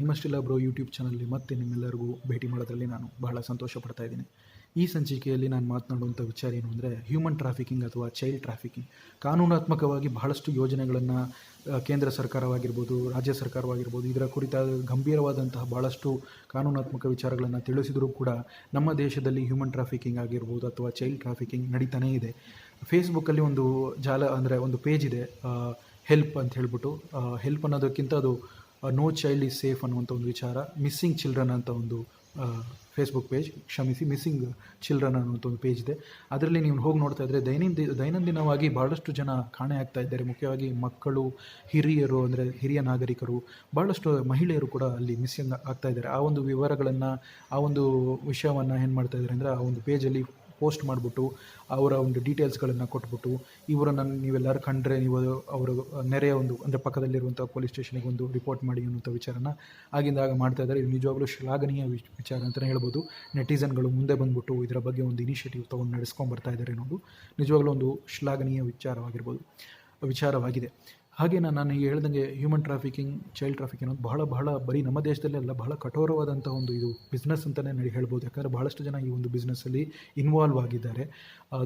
ನಿಮ್ಮಷ್ಟಿಲ್ಲ bro YouTube ಚಾನಲ್ಲಿ ಮತ್ತೆ ನಿಮ್ಮೆಲ್ಲರಿಗೂ ಭೇಟಿ ಮಾಡೋದ್ರಲ್ಲಿ ನಾನು ಬಹಳ ಸಂತೋಷ ಪಡ್ತಾ ಇದ್ದೀನಿ. ಈ ಸಂಚಿಕೆಯಲ್ಲಿ ನಾನು ಮಾತನಾಡುವಂಥ ವಿಚಾರ ಏನು ಅಂದರೆ ಹ್ಯೂಮನ್ ಟ್ರಾಫಿಕಿಂಗ್ ಅಥವಾ ಚೈಲ್ಡ್ ಟ್ರಾಫಿಕಿಂಗ್ ಕಾನೂನಾತ್ಮಕವಾಗಿ ಬಹಳಷ್ಟು ಯೋಜನೆಗಳನ್ನು ಕೇಂದ್ರ ಸರ್ಕಾರವಾಗಿರ್ಬೋದು, ರಾಜ್ಯ ಸರ್ಕಾರವಾಗಿರ್ಬೋದು, ಇದರ ಕುರಿತಾದ ಗಂಭೀರವಾದಂತಹ ಬಹಳಷ್ಟು ಕಾನೂನಾತ್ಮಕ ವಿಚಾರಗಳನ್ನು ತಿಳಿಸಿದರೂ ಕೂಡ ನಮ್ಮ ದೇಶದಲ್ಲಿ ಹ್ಯೂಮನ್ ಟ್ರಾಫಿಕಿಂಗ್ ಆಗಿರ್ಬೋದು ಅಥವಾ ಚೈಲ್ಡ್ ಟ್ರಾಫಿಕಿಂಗ್ ನಡೀತಾನೇ ಇದೆ. ಫೇಸ್ಬುಕ್ಕಲ್ಲಿ ಒಂದು ಜಾಲ ಅಂದರೆ ಒಂದು ಪೇಜ್ ಇದೆ ಹೆಲ್ಪ್ ಅಂತ ಹೇಳ್ಬಿಟ್ಟು ಹೆಲ್ಪ್ ಅನ್ನೋದಕ್ಕಿಂತ ಅದು ನೋ ಚೈಲ್ಡ್ ಈಸ್ ಸೇಫ್ ಅನ್ನುವಂಥ ಒಂದು ವಿಚಾರ ಮಿಸ್ಸಿಂಗ್ ಚಿಲ್ಡ್ರನ್ ಅಂತ ಒಂದು ಫೇಸ್ಬುಕ್ ಪೇಜ್ ಕ್ಷಮಿಸಿ ಮಿಸ್ಸಿಂಗ್ ಚಿಲ್ಡ್ರನ್ ಅನ್ನುವಂಥ ಒಂದು ಪೇಜ್ ಇದೆ. ಅದರಲ್ಲಿ ನೀವು ಹೋಗಿ ನೋಡ್ತಾ ಇದ್ದರೆ ದೈನಂದಿ, ದೈನಂದಿನವಾಗಿ ಭಾಳಷ್ಟು ಜನ ಕಾಣೆ ಆಗ್ತಾ ಇದ್ದಾರೆ. ಮುಖ್ಯವಾಗಿ ಮಕ್ಕಳು, ಹಿರಿಯರು ಅಂದರೆ ಹಿರಿಯ ನಾಗರಿಕರು ಭಾಳಷ್ಟು ಮಹಿಳೆಯರು ಕೂಡ ಅಲ್ಲಿ ಮಿಸ್ಸಿಂಗ್ ಆಗ್ತಾ ಇದ್ದಾರೆ. ಆ ಒಂದು ವಿವರಗಳನ್ನು, ಆ ಒಂದು ವಿಷಯವನ್ನು ಏನು ಮಾಡ್ತಾ ಇದ್ದಾರೆ ಅಂದರೆ ಆ ಒಂದು ಪೇಜಲ್ಲಿ ಪೋಸ್ಟ್ ಮಾಡಿಬಿಟ್ಟು, ಅವರ ಒಂದು ಡೀಟೇಲ್ಸ್ಗಳನ್ನು ಕೊಟ್ಬಿಟ್ಟು, ಇವರನ್ನು ನೀವೆಲ್ಲರೂ ಕಂಡ್ರೆ ನೀವು ಅವರು ನೆರೆಯ ಒಂದು, ಅಂದರೆ ಪಕ್ಕದಲ್ಲಿರುವಂಥ ಪೊಲೀಸ್ ಸ್ಟೇಷನಿಗೆ ಒಂದು ರಿಪೋರ್ಟ್ ಮಾಡಿ ಅನ್ನುವಂಥ ವಿಚಾರನ ಆಗಿಂದಾಗ ಮಾಡ್ತಾ ಇದ್ದಾರೆ. ಇದು ನಿಜವಾಗ್ಲೂ ಶ್ಲಾಘನೀಯ ವಿಚ್, ವಿಚಾರ ಅಂತಲೇ ಹೇಳ್ಬೋದು. ನೆಟಿಸನ್ಗಳು ಮುಂದೆ ಬಂದ್ಬಿಟ್ಟು ಇದರ ಬಗ್ಗೆ ಒಂದು ಇನಿಷಿಯೇಟಿವ್ ತೊಗೊಂಡು ನಡೆಸ್ಕೊಂಡು ಬರ್ತಾ ಇದ್ದಾರೆ ಅನ್ನೋದು ನಿಜವಾಗ್ಲೂ ಒಂದು ಶ್ಲಾಘನೀಯ ವಿಚಾರವಾಗಿರ್ಬೋದು, ವಿಚಾರವಾಗಿದೆ. ಹಾಗೆ ನಾನು ಈಗ ಹೇಳ್ದಂಗೆ ಹ್ಯೂಮನ್ ಟ್ರಾಫಿಕಿಂಗ್ ಚೈಲ್ಡ್ ಟ್ರಾಫಿಕ್ ಅನ್ನೋದು ಬಹಳ ಬಹಳ ಬರೀ ನಮ್ಮ ದೇಶದಲ್ಲೇ ಅಲ್ಲ, ಬಹಳ ಕಠೋರವಾದಂಥ ಒಂದು ಇದು ಬಿಸ್ನೆಸ್ ಅಂತಲೇ ನಡಿ ಹೇಳ್ಬೋದು. ಯಾಕಂದರೆ ಭಾಳಷ್ಟು ಜನ ಈ ಒಂದು ಬಿಸ್ನೆಸ್ಸಲ್ಲಿ ಇನ್ವಾಲ್ವ್ ಆಗಿದ್ದಾರೆ.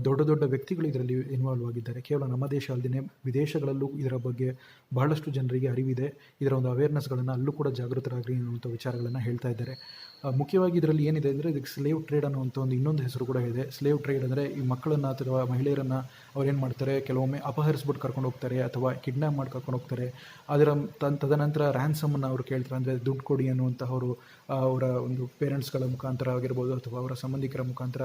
ದೊಡ್ಡ ದೊಡ್ಡ ವ್ಯಕ್ತಿಗಳು ಇದರಲ್ಲಿ ಇನ್ವಾಲ್ವ್ ಆಗಿದ್ದಾರೆ. ಕೇವಲ ನಮ್ಮ ದೇಶ ಅಲ್ಲದೇ ವಿದೇಶಗಳಲ್ಲೂ ಇದರ ಬಗ್ಗೆ ಬಹಳಷ್ಟು ಜನರಿಗೆ ಅರಿವಿದೆ. ಇದರ ಒಂದು ಅವೇರ್ನೆಸ್ಗಳನ್ನು ಅಲ್ಲೂ ಕೂಡ ಜಾಗೃತರಾಗಲಿ ಅನ್ನುವಂಥ ವಿಚಾರಗಳನ್ನು ಹೇಳ್ತಾ ಇದ್ದಾರೆ. ಮುಖ್ಯವಾಗಿ ಇದರಲ್ಲಿ ಏನಿದೆ ಅಂದರೆ ಇದಕ್ಕೆ ಸ್ಲೇವ್ ಟ್ರೇಡ್ ಅನ್ನುವಂಥ ಒಂದು ಇನ್ನೊಂದು ಹೆಸರು ಕೂಡ ಇದೆ. ಸ್ಲೇವ್ ಟ್ರೇಡ್ ಅಂದರೆ ಈ ಮಕ್ಕಳನ್ನು ಅಥವಾ ಮಹಿಳೆಯರನ್ನು ಅವ್ರೇನು ಮಾಡ್ತಾರೆ, ಕೆಲವೊಮ್ಮೆ ಅಪಹರಿಸ್ಬಿಟ್ಟು ಕರ್ಕೊಂಡು ಹೋಗ್ತಾರೆ ಅಥವಾ ಕಿಡ್ನ್ಯಾಪ್ ಮಾಡಿ ಕರ್ಕೊಂಡು ಹೋಗ್ತಾರೆ. ಅದರ ತನ್ ತದನಂತರ ರ್ಯಾನ್ಸಮನ್ನು ಅವರು ಕೇಳ್ತಾರೆ. ಅಂದರೆ ದುಡ್ಡು ಕೊಡಿ ಅನ್ನುವಂಥ ಅವರು ಅವರ ಒಂದು ಪೇರೆಂಟ್ಸ್ಗಳ ಮುಖಾಂತರ ಆಗಿರ್ಬೋದು ಅಥವಾ ಅವರ ಸಂಬಂಧಿಕರ ಮುಖಾಂತರ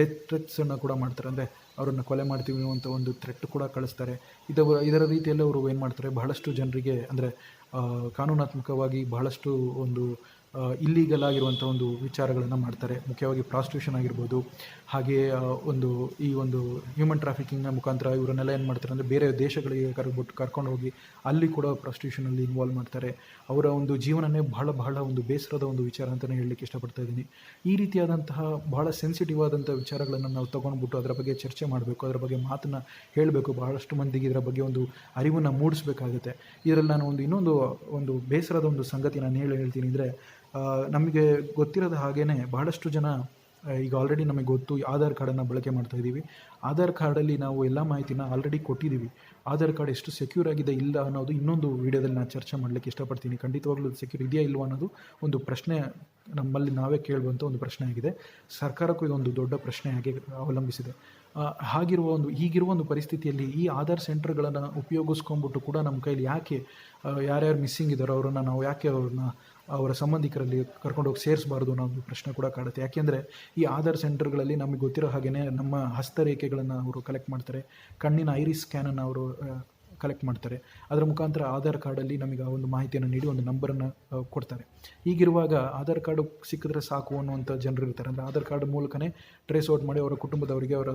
ಡೆತ್ ಥ್ರೆಟ್ಸನ್ನು ಕೂಡ ಮಾಡ್ತಾರೆ. ಅಂದರೆ ಅವರನ್ನು ಕೊಲೆ ಮಾಡ್ತೀವಿ ಅನ್ನುವಂಥ ಒಂದು ಥ್ರೆಟ್ ಕೂಡ ಕಳಿಸ್ತಾರೆ. ಇದು ಇದರ ರೀತಿಯಲ್ಲಿ ಅವರು ಏನು ಮಾಡ್ತಾರೆ, ಬಹಳಷ್ಟು ಜನರಿಗೆ ಅಂದರೆ ಕಾನೂನಾತ್ಮಕವಾಗಿ ಬಹಳಷ್ಟು ಒಂದು ಇಲ್ಲೀಗಲ್ ಆಗಿರುವಂಥ ಒಂದು ವಿಚಾರಗಳನ್ನು ಮಾಡ್ತಾರೆ. ಮುಖ್ಯವಾಗಿ ಪ್ರಾಸ್ಟ್ಯೂಷನ್ ಆಗಿರ್ಬೋದು, ಹಾಗೆ ಒಂದು, ಈ ಒಂದು ಹ್ಯೂಮನ್ ಟ್ರಾಫಿಕಿಂಗ್ನ ಮುಖಾಂತರ ಇವರನ್ನೆಲ್ಲ ಏನು ಮಾಡ್ತಾರೆ ಅಂದರೆ ಬೇರೆ ದೇಶಗಳಿಗೆ ಕರ್ಬಿಟ್ಟು ಕರ್ಕೊಂಡು ಹೋಗಿ ಅಲ್ಲಿ ಕೂಡ ಪ್ರಾಸ್ಟ್ಯೂಷನಲ್ಲಿ ಇನ್ವಾಲ್ವ್ ಮಾಡ್ತಾರೆ. ಅವರ ಒಂದು ಜೀವನನೇ ಬಹಳ ಬಹಳ ಒಂದು ಬೇಸರದ ಒಂದು ವಿಚಾರ ಅಂತಲೇ ಹೇಳಲಿಕ್ಕೆ ಇಷ್ಟಪಡ್ತಾ ಇದ್ದೀನಿ. ಈ ರೀತಿಯಾದಂತಹ ಬಹಳ ಸೆನ್ಸಿಟಿವ್ ಆದಂಥ ವಿಚಾರಗಳನ್ನು ನಾವು ತೊಗೊಂಡ್ಬಿಟ್ಟು ಅದರ ಬಗ್ಗೆ ಚರ್ಚೆ ಮಾಡಬೇಕು, ಅದರ ಬಗ್ಗೆ ಮಾತನ್ನು ಹೇಳಬೇಕು. ಬಹಳಷ್ಟು ಮಂದಿಗೆ ಇದರ ಬಗ್ಗೆ ಒಂದು ಅರಿವನ್ನು ಮೂಡಿಸಬೇಕಾಗುತ್ತೆ. ಇದರಲ್ಲಿ ನಾನು ಒಂದು ಇನ್ನೊಂದು, ಒಂದು ಬೇಸರದ ಒಂದು ಸಂಗತಿ ನಾನು ಹೇಳಿ ಹೇಳ್ತೀನಿ. ಅಂದರೆ ನಮಗೆ ಗೊತ್ತಿರದ ಹಾಗೇ ಬಹಳಷ್ಟು ಜನ ಈಗ ಆಲ್ರೆಡಿ ನಮಗೆ ಗೊತ್ತು ಆಧಾರ್ ಕಾರ್ಡನ್ನು ಬಳಕೆ ಮಾಡ್ತಾ ಇದ್ದೀವಿ. ಆಧಾರ್ ಕಾರ್ಡಲ್ಲಿ ನಾವು ಎಲ್ಲ ಮಾಹಿತಿನ ಆಲ್ರೆಡಿ ಕೊಟ್ಟಿದ್ದೀವಿ. ಆಧಾರ್ ಕಾರ್ಡ್ ಎಷ್ಟು ಸೆಕ್ಯೂರ್ ಆಗಿದೆ ಇಲ್ಲ ಅನ್ನೋದು ಇನ್ನೊಂದು ವೀಡಿಯೋದಲ್ಲಿ ನಾನು ಚರ್ಚೆ ಮಾಡಲಿಕ್ಕೆ ಇಷ್ಟಪಡ್ತೀನಿ. ಖಂಡಿತವಾಗ್ಲೂ ಸೆಕ್ಯೂರ್ ಇದೆಯಾ ಇಲ್ವಾ ಅನ್ನೋದು ಒಂದು ಪ್ರಶ್ನೆ ನಮ್ಮಲ್ಲಿ ನಾವೇ ಕೇಳುವಂಥ ಒಂದು ಪ್ರಶ್ನೆ ಆಗಿದೆ. ಸರ್ಕಾರಕ್ಕೂ ಇದೊಂದು ದೊಡ್ಡ ಪ್ರಶ್ನೆಯಾಗಿ ಅವಲಂಬಿಸಿದೆ. ಹಾಗಿರುವ ಒಂದು ಈಗಿರುವ ಒಂದು ಪರಿಸ್ಥಿತಿಯಲ್ಲಿ ಈ ಆಧಾರ್ ಸೆಂಟರ್ಗಳನ್ನು ಉಪಯೋಗಿಸ್ಕೊಂಡ್ಬಿಟ್ಟು ಕೂಡ ನಮ್ಮ ಕೈಲಿ ಯಾಕೆ ಯಾರ್ಯಾರು ಮಿಸ್ಸಿಂಗ್ ಇದ್ದಾರೋ ಅವರನ್ನು ನಾವು ಯಾಕೆ ಅವ್ರನ್ನ ಅವರ ಸಂಬಂಧಿಕರಲ್ಲಿ ಕರ್ಕೊಂಡೋಗಿ ಸೇರಿಸಬಾರ್ದು ಅನ್ನೋ ಒಂದು ಪ್ರಶ್ನೆ ಕೂಡ ಕಾಡುತ್ತೆ. ಯಾಕೆಂದರೆ ಈ ಆಧಾರ್ ಸೆಂಟರ್ಗಳಲ್ಲಿ ನಮಗೆ ಗೊತ್ತಿರೋ ಹಾಗೆಯೇ ನಮ್ಮ ಹಸ್ತರೇಖೆಗಳನ್ನು ಅವರು ಕಲೆಕ್ಟ್ ಮಾಡ್ತಾರೆ. ಕಣ್ಣಿನ ಐರಿಸ್ ಸ್ಕ್ಯಾನನ್ನು ಅವರು ಕಲೆಕ್ಟ್ ಮಾಡ್ತಾರೆ. ಅದರ ಮುಖಾಂತರ ಆಧಾರ್ ಕಾರ್ಡಲ್ಲಿ ನಮಗೆ ಆ ಒಂದು ಮಾಹಿತಿಯನ್ನು ನೀಡಿ ಒಂದು ನಂಬರನ್ನು ಕೊಡ್ತಾರೆ. ಈಗಿರುವಾಗ ಆಧಾರ್ ಕಾರ್ಡು ಸಿಕ್ಕಿದ್ರೆ ಸಾಕು ಅನ್ನುವಂಥ ಜನರು ಇರ್ತಾರೆ. ಅಂದರೆ ಆಧಾರ್ ಕಾರ್ಡ್ ಮೂಲಕನೇ ಟ್ರೇಸ್ ಔಟ್ ಮಾಡಿ ಅವರ ಕುಟುಂಬದವರಿಗೆ, ಅವರ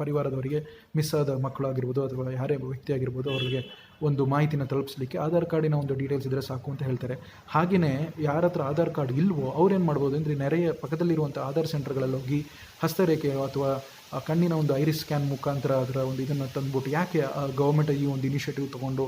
ಪರಿವಾರದವರಿಗೆ ಮಿಸ್ ಆದ ಮಕ್ಕಳಾಗಿರ್ಬೋದು ಅಥವಾ ಯಾರೇ ವ್ಯಕ್ತಿ ಆಗಿರ್ಬೋದು ಅವರಿಗೆ ಒಂದು ಮಾಹಿತಿನ ತಲುಪಿಸಲಿಕ್ಕೆ ಆಧಾರ್ ಕಾರ್ಡಿನ ಒಂದು ಡೀಟೇಲ್ಸ್ ಇದ್ದರೆ ಸಾಕು ಅಂತ ಹೇಳ್ತಾರೆ. ಹಾಗೆಯೇ ಯಾರ ಹತ್ರ ಆಧಾರ್ ಕಾರ್ಡ್ ಇಲ್ವೋ ಅವ್ರೇನು ಮಾಡ್ಬೋದು ಅಂದರೆ ನೆರೆಯ ಪಕ್ಕದಲ್ಲಿರುವಂಥ ಆಧಾರ್ ಸೆಂಟರ್ಗಳಲ್ಲಿ ಹೋಗಿ ಹಸ್ತರೇಖೆಯೋ ಅಥವಾ ಕಣ್ಣಿನ ಒಂದು ಐರಿಸ್ ಸ್ಕ್ಯಾನ್ ಮುಖಾಂತರ ಅದರ ಒಂದು ಇದನ್ನು ತಂದುಬಿಟ್ಟು ಯಾಕೆ ಗೌರ್ಮೆಂಟ್ ಈ ಒಂದು ಇನಿಷಿಯೇಟಿವ್ ತೊಗೊಂಡು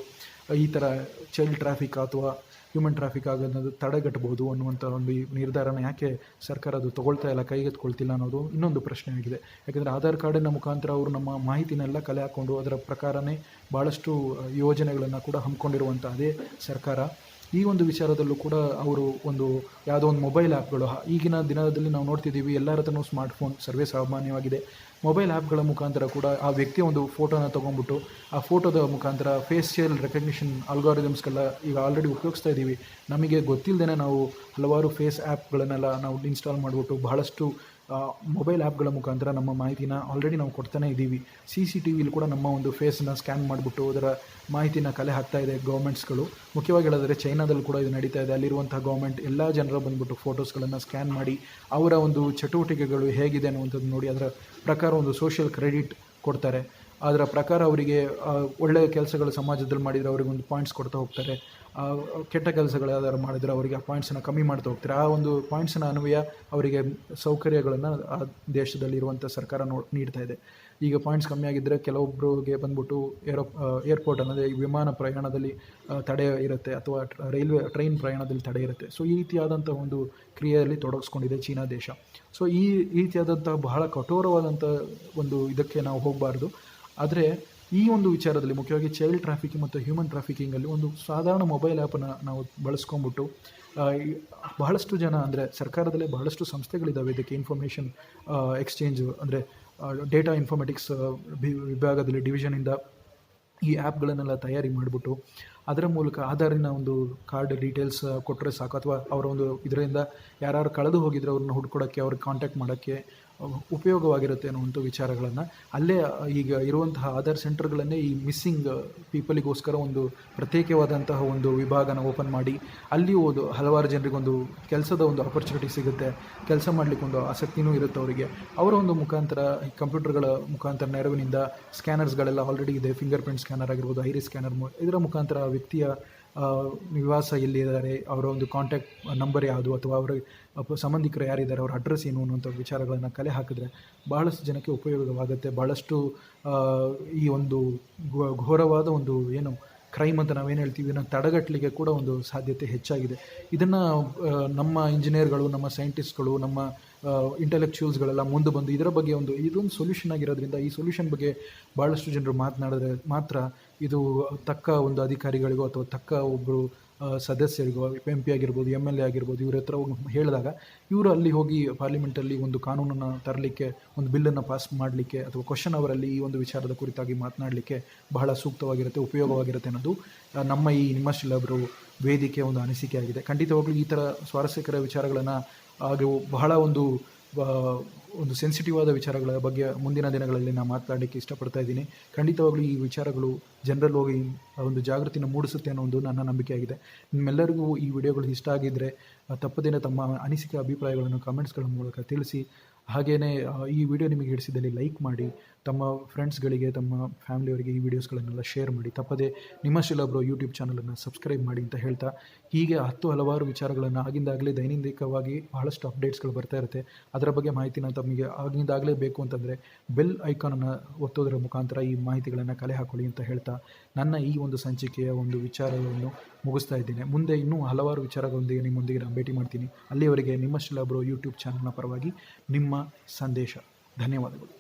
ಈ ಥರ ಚೈಲ್ಡ್ ಟ್ರಾಫಿಕ್ ಅಥವಾ ಹ್ಯೂಮನ್ ಟ್ರಾಫಿಕ್ ಆಗೋದನ್ನು ತಡೆಗಟ್ಟಬಹುದು ಅನ್ನುವಂಥ ಒಂದು ನಿರ್ಧಾರನ ಯಾಕೆ ಸರ್ಕಾರ ಅದು ತೊಗೊಳ್ತಾ ಇಲ್ಲ ಕೈಗೆತ್ಕೊಳ್ತಿಲ್ಲ ಅನ್ನೋದು ಇನ್ನೊಂದು ಪ್ರಶ್ನೆ ಆಗಿದೆ ಯಾಕೆಂದರೆ ಆಧಾರ್ ಕಾರ್ಡಿನ ಮುಖಾಂತರ ಅವರು ನಮ್ಮ ಮಾಹಿತಿನೆಲ್ಲ ಕಲೆ ಹಾಕ್ಕೊಂಡು ಅದರ ಪ್ರಕಾರನೇ ಭಾಳಷ್ಟು ಯೋಜನೆಗಳನ್ನು ಕೂಡ ಹಮ್ಮಿಕೊಂಡಿರುವಂಥ ಅದೇ ಸರ್ಕಾರ. ಈ ಒಂದು ವಿಚಾರದಲ್ಲೂ ಕೂಡ ಅವರು ಒಂದು ಯಾವುದೋ ಒಂದು ಮೊಬೈಲ್ ಆ್ಯಪ್ಗಳು ಈಗಿನ ದಿನದಲ್ಲಿ ನಾವು ನೋಡ್ತಿದ್ದೀವಿ, ಎಲ್ಲರ ಹತ್ರನೂ ಸ್ಮಾರ್ಟ್ಫೋನ್ ಸರ್ವೇ ಸಾಮಾನ್ಯವಾಗಿದೆ. ಮೊಬೈಲ್ ಆ್ಯಪ್ಗಳ ಮುಖಾಂತರ ಕೂಡ ಆ ವ್ಯಕ್ತಿ ಒಂದು ಫೋಟೋನ ತೊಗೊಂಡ್ಬಿಟ್ಟು, ಆ ಫೋಟೋದ ಮುಖಾಂತರ ಫೇಶಿಯಲ್ ರೆಕಗ್ನಿಷನ್ ಅಲ್ಗಾರಿದಮ್ಸ್ಗೆಲ್ಲ ಈಗ ಆಲ್ರೆಡಿ ಉಪಯೋಗಿಸ್ತಾ ಇದ್ದೀವಿ. ನಮಗೆ ಗೊತ್ತಿಲ್ಲದೇ ನಾವು ಹಲವಾರು ಫೇಸ್ ಆ್ಯಪ್ಗಳನ್ನೆಲ್ಲ ನಾವು ಇನ್ಸ್ಟಾಲ್ ಮಾಡಿಬಿಟ್ಟು ಬಹಳಷ್ಟು ಮೊಬೈಲ್ ಆ್ಯಪ್ಗಳ ಮುಖಾಂತರ ನಮ್ಮ ಮಾಹಿತಿನ ಆಲ್ರೆಡಿ ನಾವು ಕೊಡ್ತಾನೆ ಇದ್ದೀವಿ. ಸಿ ಸಿ ಟಿ ವಿಲಿ ಕೂಡ ನಮ್ಮ ಒಂದು ಫೇಸನ್ನ ಸ್ಕ್ಯಾನ್ ಮಾಡಿಬಿಟ್ಟು ಅದರ ಮಾಹಿತಿನ ಕಲೆ ಹಾಕ್ತಾ ಇದೆ ಗೌರ್ಮೆಂಟ್ಸ್ಗಳು ಮುಖ್ಯವಾಗಿ ಹೇಳಿದ್ರೆ ಚೈನಾದಲ್ಲಿ ಕೂಡ ಇದು ನಡೀತಾ ಇದೆ. ಅಲ್ಲಿರುವಂಥ ಗೌರ್ಮೆಂಟ್ ಎಲ್ಲ ಜನರ ಬಂದ್ಬಿಟ್ಟು ಫೋಟೋಸ್ಗಳನ್ನು ಸ್ಕ್ಯಾನ್ ಮಾಡಿ ಅವರ ಒಂದು ಚಟುವಟಿಕೆಗಳು ಹೇಗಿದೆ ಅನ್ನುವಂಥದ್ದು ನೋಡಿ, ಅದರ ಪ್ರಕಾರ ಒಂದು ಸೋಷಿಯಲ್ ಕ್ರೆಡಿಟ್ ಕೊಡ್ತಾರೆ. ಅದರ ಪ್ರಕಾರ ಅವರಿಗೆ ಒಳ್ಳೆಯ ಕೆಲಸಗಳು ಸಮಾಜದಲ್ಲಿ ಮಾಡಿದರೆ ಅವ್ರಿಗೆ ಒಂದು ಪಾಯಿಂಟ್ಸ್ ಕೊಡ್ತಾ ಹೋಗ್ತಾರೆ. ಕೆಟ್ಟ ಕೆಲಸಗಳು ಯಾವ್ದಾದ್ರು ಮಾಡಿದರೆ ಅವರಿಗೆ ಆ ಪಾಯಿಂಟ್ಸನ್ನು ಕಮ್ಮಿ ಮಾಡ್ತಾ ಹೋಗ್ತಾರೆ. ಆ ಒಂದು ಪಾಯಿಂಟ್ಸ್ನ ಅನ್ವಯ ಅವರಿಗೆ ಸೌಕರ್ಯಗಳನ್ನು ಆ ದೇಶದಲ್ಲಿರುವಂಥ ಸರ್ಕಾರ ನೋ, ನೀಡ್ತಾ ಇದೆ. ಈಗ ಪಾಯಿಂಟ್ಸ್ ಕಮ್ಮಿ ಆಗಿದ್ದರೆ ಕೆಲವೊಬ್ಬರಿಗೆ ಬಂದ್ಬಿಟ್ಟು ಏರೋ ಏರ್ಪೋರ್ಟ್ ಅನ್ನೋದೇ ಈ ವಿಮಾನ ಪ್ರಯಾಣದಲ್ಲಿ ತಡೆ ಇರುತ್ತೆ ಅಥವಾ ರೈಲ್ವೆ ಟ್ರೈನ್ ಪ್ರಯಾಣದಲ್ಲಿ ತಡೆ ಇರುತ್ತೆ. ಸೊ ಈ ರೀತಿಯಾದಂಥ ಒಂದು ಕ್ರಿಯೆಯಲ್ಲಿ ತೊಡಗಿಸ್ಕೊಂಡಿದೆ ಚೀನಾ ದೇಶ. ಸೊ ಈ ರೀತಿಯಾದಂಥ ಬಹಳ ಕಠೋರವಾದಂಥ ಒಂದು ಇದಕ್ಕೆ ನಾವು ಹೋಗಬಾರ್ದು. ಆದರೆ ಈ ಒಂದು ವಿಚಾರದಲ್ಲಿ ಮುಖ್ಯವಾಗಿ ಚೈಲ್ಡ್ ಟ್ರಾಫಿಕಿಂಗ್ ಮತ್ತು ಹ್ಯೂಮನ್ ಟ್ರಾಫಿಕಿಂಗಲ್ಲಿ ಒಂದು ಸಾಧಾರಣ ಮೊಬೈಲ್ ಆ್ಯಪನ್ನು ನಾವು ಬಳಸ್ಕೊಂಬಿಟ್ಟು ಬಹಳಷ್ಟು ಜನ ಅಂದರೆ ಸರ್ಕಾರದಲ್ಲೇ ಬಹಳಷ್ಟು ಸಂಸ್ಥೆಗಳಿದ್ದಾವೆ ಇದಕ್ಕೆ ಇನ್ಫಾರ್ಮೇಷನ್ ಎಕ್ಸ್ಚೇಂಜ್ ಅಂದರೆ ಡೇಟಾ ಇನ್ಫಾರ್ಮೆಟಿಕ್ಸ್ ವಿಭಾಗದಲ್ಲಿ ಡಿವಿಷನಿಂದ ಈ ಆ್ಯಪ್ಗಳನ್ನೆಲ್ಲ ತಯಾರಿ ಮಾಡಿಬಿಟ್ಟು ಅದರ ಮೂಲಕ ಆಧಾರಿನ ಒಂದು ಕಾರ್ಡ್ ಡೀಟೇಲ್ಸ್ ಕೊಟ್ಟರೆ ಸಾಕು. ಅಥವಾ ಅವರ ಒಂದು ಇದರಿಂದ ಯಾರು ಕಳೆದು ಹೋಗಿದ್ರೆ ಅವ್ರನ್ನ ಹುಡ್ಕೊಡೋಕ್ಕೆ, ಅವ್ರಿಗೆ ಕಾಂಟ್ಯಾಕ್ಟ್ ಮಾಡೋಕ್ಕೆ ಉಪಯೋಗವಾಗಿರುತ್ತೆ ಅನ್ನುವಂಥ ವಿಚಾರಗಳನ್ನು. ಅಲ್ಲೇ ಈಗ ಇರುವಂತಹ ಆಧಾರ್ ಸೆಂಟರ್ಗಳನ್ನೇ ಈ ಮಿಸ್ಸಿಂಗ್ ಪೀಪಲಿಗೋಸ್ಕರ ಒಂದು ಪ್ರತ್ಯೇಕವಾದಂತಹ ಒಂದು ವಿಭಾಗನ ಓಪನ್ ಮಾಡಿ, ಅಲ್ಲಿ ಒಂದು ಹಲವಾರು ಜನರಿಗೊಂದು ಕೆಲಸದ ಒಂದು ಆಪರ್ಚುನಿಟಿ ಸಿಗುತ್ತೆ. ಕೆಲಸ ಮಾಡಲಿಕ್ಕೆ ಒಂದು ಆಸಕ್ತಿನೂ ಇರುತ್ತೆ ಅವರಿಗೆ. ಅವರ ಒಂದು ಮುಖಾಂತರ, ಈ ಕಂಪ್ಯೂಟರ್ಗಳ ಮುಖಾಂತರ ನೆರವಿನಿಂದ ಸ್ಕ್ಯಾನರ್ಸ್ಗಳೆಲ್ಲ ಆಲ್ರೆಡಿ ಇದೆ. ಫಿಂಗರ್ ಪ್ರಿಂಟ್ ಸ್ಕ್ಯಾನರ್ ಆಗಿರ್ಬೋದು ಐರಿ ಸ್ಕ್ಯಾನರ್ ಇದರ ಮುಖಾಂತರ ವ್ಯಕ್ತಿಯ ನಿವಾಸ ಎಲ್ಲಿದ್ದಾರೆ, ಅವರ ಒಂದು ಕಾಂಟ್ಯಾಕ್ಟ್ ನಂಬರ್ ಯಾವುದು ಅಥವಾ ಅವರ ಸಂಬಂಧಿಕರು ಯಾರಿದ್ದಾರೆ, ಅವರ ಅಡ್ರೆಸ್ ಏನು ಅನ್ನುವಂಥ ವಿಚಾರಗಳನ್ನು ಕಲೆ ಹಾಕಿದ್ರೆ ಬಹಳಷ್ಟು ಜನಕ್ಕೆ ಉಪಯೋಗವಾಗುತ್ತೆ. ಭಾಳಷ್ಟು ಈ ಒಂದು ಘೋರವಾದ ಒಂದು ಏನು ಕ್ರೈಮ್ ಅಂತ ನಾವೇನು ಹೇಳ್ತೀವಿ, ಇದನ್ನು ತಡೆಗಟ್ಟಲಿಕ್ಕೆ ಕೂಡ ಒಂದು ಸಾಧ್ಯತೆ ಹೆಚ್ಚಾಗಿದೆ. ಇದನ್ನು ನಮ್ಮ ಇಂಜಿನಿಯರ್ಗಳು ನಮ್ಮ ಸೈಂಟಿಸ್ಟ್ಗಳು ನಮ್ಮ ಇಂಟೆಲೆಕ್ಚುಯಲ್ಸ್ಗಳೆಲ್ಲ ಮುಂದೆ ಬಂದು ಇದರ ಬಗ್ಗೆ ಒಂದು ಇದೊಂದು ಸೊಲ್ಯೂಷನ್ ಆಗಿರೋದ್ರಿಂದ ಈ ಸೊಲ್ಯೂಷನ್ ಬಗ್ಗೆ ಭಾಳಷ್ಟು ಜನರು ಮಾತನಾಡಿದ್ರೆ ಮಾತ್ರ ಇದು ತಕ್ಕ ಒಂದು ಅಧಿಕಾರಿಗಳಿಗೋ ಅಥವಾ ತಕ್ಕ ಒಬ್ಬರು ಸದಸ್ಯರಿಗೋ ಎಂ ಪಿ ಆಗಿರ್ಬೋದು ಎಂ ಎಲ್ ಎ ಆಗಿರ್ಬೋದು, ಇವ್ರ ಹತ್ರ ಹೋಗಿ ಹೇಳಿದಾಗ ಇವರು ಅಲ್ಲಿ ಹೋಗಿ ಪಾರ್ಲಿಮೆಂಟಲ್ಲಿ ಒಂದು ಕಾನೂನನ್ನು ತರಲಿಕ್ಕೆ, ಒಂದು ಬಿಲ್ಲನ್ನು ಪಾಸ್ ಮಾಡಲಿಕ್ಕೆ ಅಥವಾ ಕ್ವಶನ್ ಅವರಲ್ಲಿ ಈ ಒಂದು ವಿಚಾರದ ಕುರಿತಾಗಿ ಮಾತನಾಡಲಿಕ್ಕೆ ಬಹಳ ಸೂಕ್ತವಾಗಿರುತ್ತೆ, ಉಪಯೋಗವಾಗಿರುತ್ತೆ ಅನ್ನೋದು ನಮ್ಮ ಈ ನಿಮ್ಮ ಅವರು ವೇದಿಕೆ ಒಂದು ಅನಿಸಿಕೆ ಆಗಿದೆ. ಖಂಡಿತವಾಗ್ಲೂ ಈ ಥರ ಸ್ವಾರಸ್ಯಕರ ವಿಚಾರಗಳನ್ನು ಹಾಗೂ ಬಹಳ ಒಂದು ಒಂದು ಸೆನ್ಸಿಟಿವ್ ಆದ ವಿಚಾರಗಳ ಬಗ್ಗೆ ಮುಂದಿನ ದಿನಗಳಲ್ಲಿ ನಾನು ಮಾತನಾಡಲಿಕ್ಕೆ ಇಷ್ಟಪಡ್ತಾ ಇದ್ದೀನಿ. ಖಂಡಿತವಾಗಲೂ ಈ ವಿಚಾರಗಳು ಜನರಲ್ಲಿ ಹೋಗಿ ಒಂದು ಜಾಗೃತಿನ ಮೂಡಿಸುತ್ತೆ ಅನ್ನೋ ಒಂದು ನನ್ನ ನಂಬಿಕೆಯಾಗಿದೆ. ನಿಮ್ಮೆಲ್ಲರಿಗೂ ಈ ವಿಡಿಯೋಗಳು ಇಷ್ಟ ಆಗಿದ್ದರೆ ತಪ್ಪದೇನೆ ತಮ್ಮ ಅನಿಸಿಕೆ, ಅಭಿಪ್ರಾಯಗಳನ್ನು ಕಮೆಂಟ್ಸ್ಗಳ ಮೂಲಕ ತಿಳಿಸಿ ಹಾಗೆಯೇ ಈ ವಿಡಿಯೋ ನಿಮಗೆ ಹಿಡಿಸಿದಲ್ಲಿ ಲೈಕ್ ಮಾಡಿ, ತಮ್ಮ ಫ್ರೆಂಡ್ಸ್ಗಳಿಗೆ ತಮ್ಮ ಫ್ಯಾಮಿಲಿಯವರಿಗೆ ಈ ವಿಡಿಯೋಸ್ಗಳನ್ನೆಲ್ಲ ಶೇರ್ ಮಾಡಿ, ತಪ್ಪದೇ ನಿಮ್ಮ ಶಿಲಾಬ್ರೋ ಯೂಟ್ಯೂಬ್ ಚಾನಲನ್ನು ಸಬ್ಸ್ಕ್ರೈಬ್ ಮಾಡಿ ಅಂತ ಹೇಳ್ತಾ, ಹೀಗೆ ಹತ್ತು ಹಲವಾರು ವಿಚಾರಗಳನ್ನು ಆಗಿಂದಾಗಲೇ ದೈನಂದಿಕವಾಗಿ ಬಹಳಷ್ಟು ಅಪ್ಡೇಟ್ಸ್ಗಳು ಬರ್ತಾ ಇರುತ್ತೆ. ಅದರ ಬಗ್ಗೆ ಮಾಹಿತಿನ ತಮಗೆ ಆಗಿಂದಾಗಲೇ ಬೇಕು ಅಂತಂದರೆ ಬೆಲ್ ಐಕಾನನ್ನು ಒತ್ತೋದರ ಮುಖಾಂತರ ಈ ಮಾಹಿತಿಗಳನ್ನು ಕಲೆ ಹಾಕೊಳ್ಳಿ ಅಂತ ಹೇಳ್ತಾ, ನನ್ನ ಈ ಒಂದು ಸಂಚಿಕೆಯ ಒಂದು ವಿಚಾರವನ್ನು ಮುಗಿಸ್ತಾ ಇದ್ದೇನೆ. ಮುಂದೆ ಇನ್ನೂ ಹಲವಾರು ವಿಚಾರಗಳೊಂದಿಗೆ ನಿಮ್ಮೊಂದಿಗೆ ನಾನು ಭೇಟಿ ಮಾಡ್ತೀನಿ. ಅಲ್ಲಿಯವರೆಗೆ ನಿಮ್ಮ ಶಿಲಾಬ್ರೋ ಯೂಟ್ಯೂಬ್ ಚಾನಲ್ನ ಪರವಾಗಿ ನಿಮ್ಮ ಸಂದೇಶ. ಧನ್ಯವಾದಗಳು.